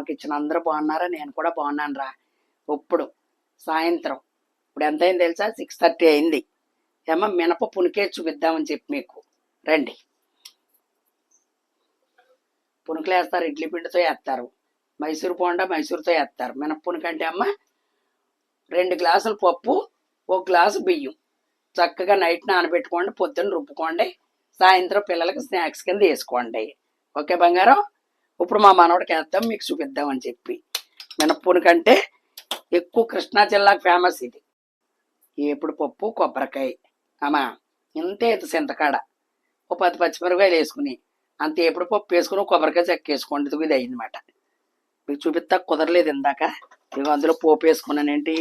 మాకు ఇచ్చిన అందరూ బాగున్నారా? నేను కూడా బాగున్నాను రా ఇప్పుడు సాయంత్రం. ఇప్పుడు ఎంత అయింది తెలుసా? సిక్స్ థర్టీ అయింది. ఏమో మినప పునికే చూపిద్దామని చెప్పి మీకు. రండి. పునుకులు వేస్తారు ఇడ్లీ పిండితో వేస్తారు. మైసూర్ పోండా మైసూర్తో వేస్తారు. మినప పునుకు అంటే అమ్మ రెండు గ్లాసులు పప్పు ఒక గ్లాసు బియ్యం. చక్కగా నైట్ నానబెట్టుకోండి పొద్దున్న రుబ్బుకోండి సాయంత్రం పిల్లలకి స్నాక్స్ కింద వేసుకోండి. ఓకే బంగారం? ఇప్పుడు మా మనవడికి వేద్దాం మీకు చూపిద్దామని చెప్పి. మినప్పుని కంటే ఎక్కువ కృష్ణా జిల్లాకు ఫేమస్ ఇది. ఏపుడు పప్పు కొబ్బరికాయ. అమ్మా ఇంతే ఇది చింతకాడ. ఓ పది పచ్చిమిరపకాయలు వేసుకుని అంత ఏపుడు పప్పు వేసుకుని కొబ్బరికాయ చెక్క వేసుకోండి ఇది అయిందన్నమాట. మీకు చూపిస్తా కుదరలేదు ఇందాక. ఇక అందులో పోపు వేసుకున్నానేంటి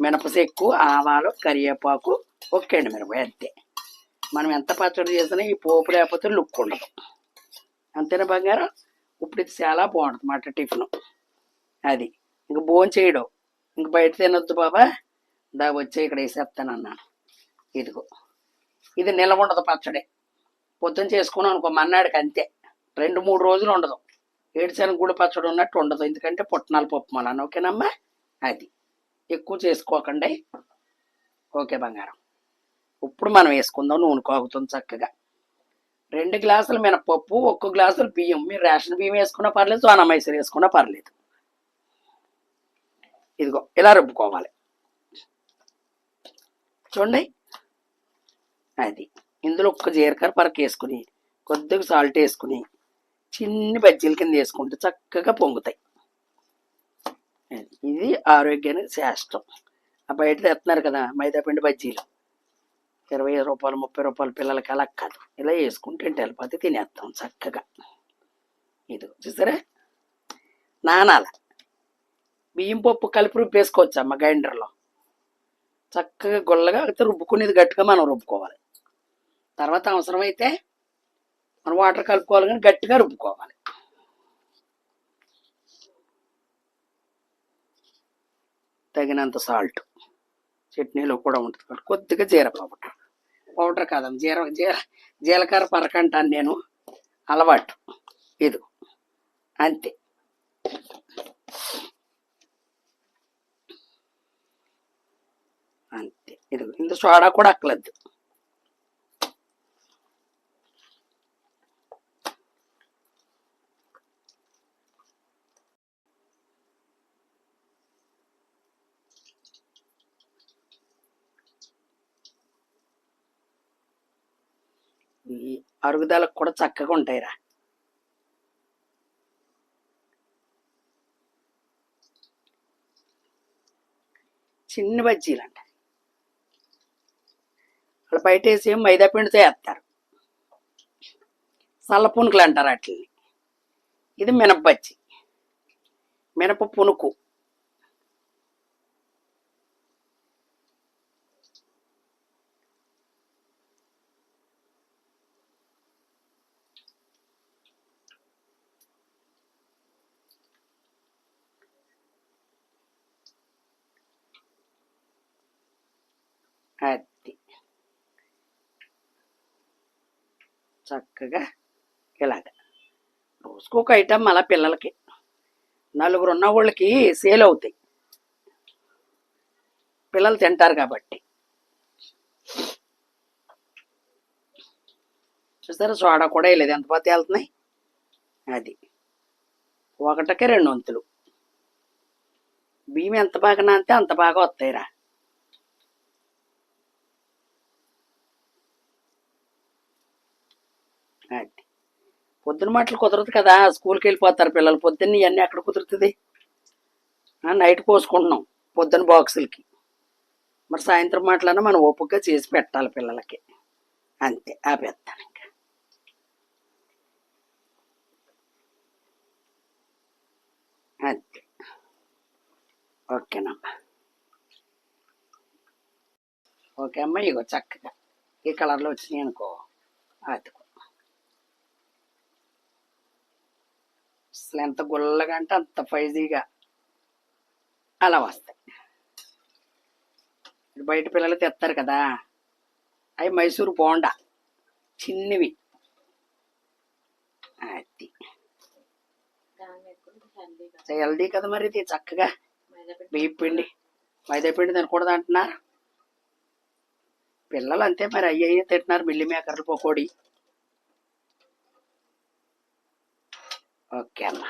మినపసెక్కు ఆవాలు కరివేపాకు ఒక్కండి మిరపకాయ అంతే. మనం ఎంత పచ్చడి చేసినా ఈ పోపు లేకపోతే లుక్ ఉండదు. అంతేనా బంగారం? ఇప్పుడు ఇది చాలా బాగుంటుంది మాట టిఫిన్. అది. ఇంక భోజనం చేయడం. ఇంక బయట తినొద్దు బాబా. దా వచ్చే ఇక్కడ వేసేస్తాను అన్నాను ఇదిగో. ఇది నిల్వ ఉండదు పచ్చడి. పొద్దున చేసుకున్నాం అనుకో మన్నాడికి అంతే. రెండు మూడు రోజులు ఉండదు. ఏడుశనగ గుడి పచ్చడి ఉన్నట్టు ఉండదు. ఎందుకంటే పుట్నాల పప్పు మళ్ళా ఓకేనమ్మా? అది. ఎక్కువ చేసుకోకండి. ఓకే బంగారం. ఇప్పుడు మనం వేసుకుందాం నూనె కాగుతుంది చక్కగా. రెండు గ్లాసులు మినపప్పు ఒక్క గ్లాసులు బియ్యం. మీరు రేషన్ బియ్యం వేసుకున్నా పర్లేదు సోనా మైసూర్ వేసుకున్నా పర్లేదు. ఇదిగో ఇలా రుబ్బుకోవాలి. చూడండి. అది. ఇందులో ఒక్క జీలకర్ర పరకు వేసుకుని కొద్దిగా సాల్ట్ వేసుకుని చిన్ని బజ్జీల కింద వేసుకుంటే చక్కగా పొంగుతాయి. అది. ఇది ఆరోగ్యానికి శాస్త్రం ఆ బయట తెస్తున్నారు కదా మైదాపిండి బజ్జీలు. ఇరవై రూపాయలు ముప్పై రూపాయలు పిల్లలకి అలా కాదు. ఇలా వేసుకుంటే వెళ్ళిపోతే తినేస్తాం చక్కగా. ఇది చూసారా? నానాల. బియ్యం పప్పు కలిపి రుబ్బేసుకోవచ్చు అమ్మ గ్రైండర్లో. చక్కగా గుల్లగా అయితే రుబ్బుకునేది గట్టిగా మనం రుబ్బుకోవాలి. తర్వాత అవసరమైతే మనం వాటర్ కలుపుకోవాలి కానీ గట్టిగా రుబ్బుకోవాలి. తగినంత సాల్ట్ చట్నీలో కూడా ఉంటుంది కాబట్టి కొద్దిగా జీర పౌడర్. పౌడర్ కాదమ్మ జీర జీర జీలకర్ర పరకంటాను నేను. అలవాటు ఇది. అంతే. అంతే. ఇది ఇంత సోడా కూడా అక్కలేదు అరుగుదలకు కూడా చక్కగా ఉంటాయిరా. చిన్న బజ్జీలు అంట అక్కడ బయట వేసి మైదా పిండితో వేస్తారు సల్ల పునుకులు అంటారు వాటిని ఇది మినప బజ్జీ. మినప పునుకు. అది చక్కగా ఇలాగ. రోజుకు ఒక ఐటమ్ అలా పిల్లలకి. నలుగురు ఉన్న వాళ్ళకి సేల్ అవుతాయి. పిల్లలు తింటారు కాబట్టి. చూసారా సోడా కూడా వేయలేదు ఎంత పోతే వెళ్తున్నాయి? అది. ఒకటకే రెండు వంతులు. బియ్యం ఎంత బాగా అంతే అంత బాగా వస్తాయిరా. అది పొద్దున మాటలు కుదరదు కదా స్కూల్కి వెళ్ళిపోతారు పిల్లలు. పొద్దున్న ఇవన్నీ ఎక్కడ కుదురుతుంది? నైట్ పోసుకుంటున్నాం పొద్దున బాక్సులకి. మరి సాయంత్రం మాటలన్నా మనం ఓపికగా చేసి పెట్టాలి పిల్లలకి. అంతే ఆపేస్తాను ఇంకా. అంతే. ఓకేనమ్మా. ఓకే అమ్మా ఇగో చక్కగా ఈ కలర్లో వచ్చినాయి అనుకో. అదిగో. అసలు ఎంత గుల్లగా అంటే అంత ఫైజీగా. అలా వస్తాయి. బయట పిల్లలు తెస్తారు కదా. అవి మైసూరు బోండా. చిన్నవి. అది. హెల్దీ కదా మరి ఇది చక్కగా. పిండి బియ్యం పిండి. మైదా పిండి తినకూడదు అంటున్నారు. పిల్లలు అంతే మరి అయ్యి అయ్యి తింటున్నారు మిల్లి మేకర్లు పకోడి. ఓకే అమ్మ.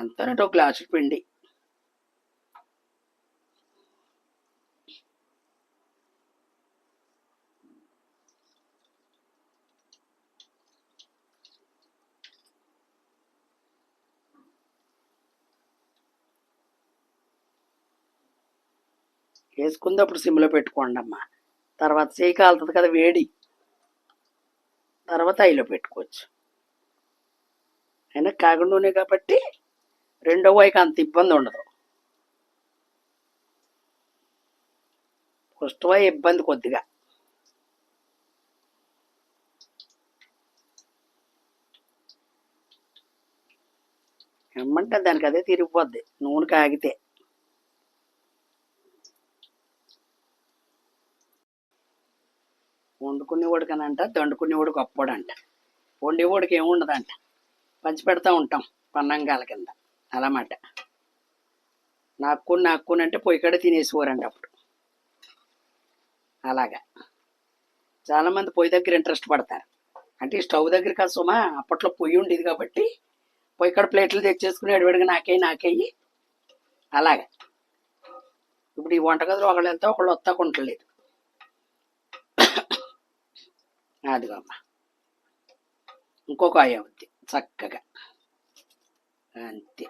ఎంతనంటే ఒక గ్లాసు పిండి. వేసుకుంది అప్పుడు సిమ్లో పెట్టుకోండి అమ్మా. తర్వాత చేయి కాలుతుంది కదా వేడి. తర్వాత ఐలో పెట్టుకోవచ్చు. అయినా కాగడ నూనె కాబట్టి రెండో వైపు అంత ఇబ్బంది ఉండదు. ఫస్ట్ వై ఇబ్బంది కొద్దిగా. ఏమంటే దానికి అదే తిరిగిపోద్ది నూనె కాగితే. వండుకునేవాడు అంట దండుకునేవాడు గొప్పోడంట వండేవాడికి ఏముండదంట. పంచిపెడతా పంచి పెడతా ఉంటాం పన్నంగాల కింద. అలామాట. నాక్కుని నాక్కుని అంటే పొయ్యి కాడ అప్పుడు. అలాగా. చాలామంది పొయ్యి దగ్గర ఇంట్రెస్ట్ పడతారు. అంటే స్టవ్ దగ్గర కాదు సుమా అప్పట్లో పొయ్యి ఉండేది కాబట్టి పొయ్యి కాడ ప్లేట్లు తెచ్చేసుకుని అడివడిగా నాకే నాకేయి అలాగా. ఇప్పుడు ఈ వంటగదిలో ఒకళ్ళు వెళ్తే ఒకళ్ళు వస్తా కొంటలేదు అదిగో అమ్మ. ఇంకొక ఆయ ఉంది చక్కగా. అంతే.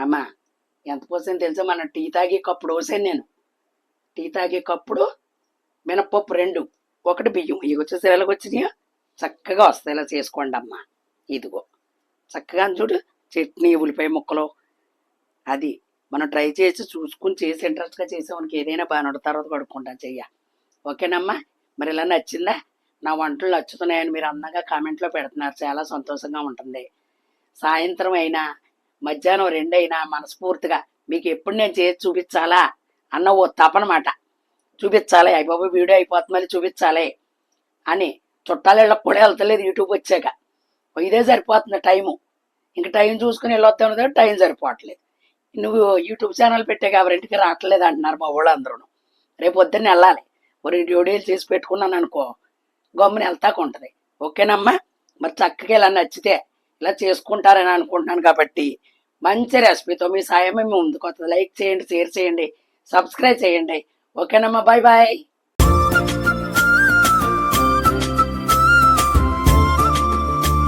అమ్మా ఎంత పోసాను తెలుసా? మన టీ తాగే కప్పుడు పోసాను నేను. టీ తాగే కప్పుడు మినప్పప్పు రెండు ఒకటి బియ్యం. ఇవి వచ్చేసి ఎలాగ వచ్చినాయో? చక్కగా వస్తాయి. ఇలా చేసుకోండి అమ్మా. ఇదిగో. చక్కగా చూడు. చట్నీ ఉల్లిపాయ ముక్కలు. అది మనం ట్రై చేసి చూసుకుని చేసి ఇంట్రెస్ట్గా చేసేవానికి ఏదైనా బాగా తర్వాత కడుక్కుంటాను చెయ్య. ఓకేనమ్మా? మరి ఇలా నచ్చిందా? నా వంటలు నచ్చుతున్నాయని మీరు అందంగా కామెంట్లో పెడుతున్నారు. చాలా సంతోషంగా ఉంటుంది. సాయంత్రం అయినా మధ్యాహ్నం రెండైనా మనస్ఫూర్తిగా మీకు ఎప్పుడు నేను చేసి చూపించాలా అన్న ఓ తపనమాట చూపించాలి అయిపోయి వీడియో అయిపోతుంది మళ్ళీ చూపించాలి అని చుట్టాల కూడా వెళ్తలేదు యూట్యూబ్ వచ్చాక. ఇదే సరిపోతుంది టైము. ఇంక టైం చూసుకుని వెళ్ళొద్దాం టైం సరిపోవట్లేదు. నువ్వు యూట్యూబ్ ఛానల్ పెట్టే ఎవరింటికి రావట్లేదు అంటున్నారు మా వాళ్ళందరూ రేపు పొద్దున్న వెళ్ళాలి. ఒక రెండు వీడియోలు చేసి పెట్టుకున్నాను అనుకో గమ్మున వెళ్తాకు ఉంటుంది. ఓకేనమ్మా? మరి చక్కగా ఇలా నచ్చితే ఇలా చేసుకుంటారని అనుకుంటున్నాను కాబట్టి మంచి రెసిపీతో మీ సాయం మేము ముందుకు వస్తుంది. లైక్ చేయండి షేర్ చేయండి సబ్స్క్రైబ్ చేయండి. ఓకేనమ్మా బాయ్ బాయ్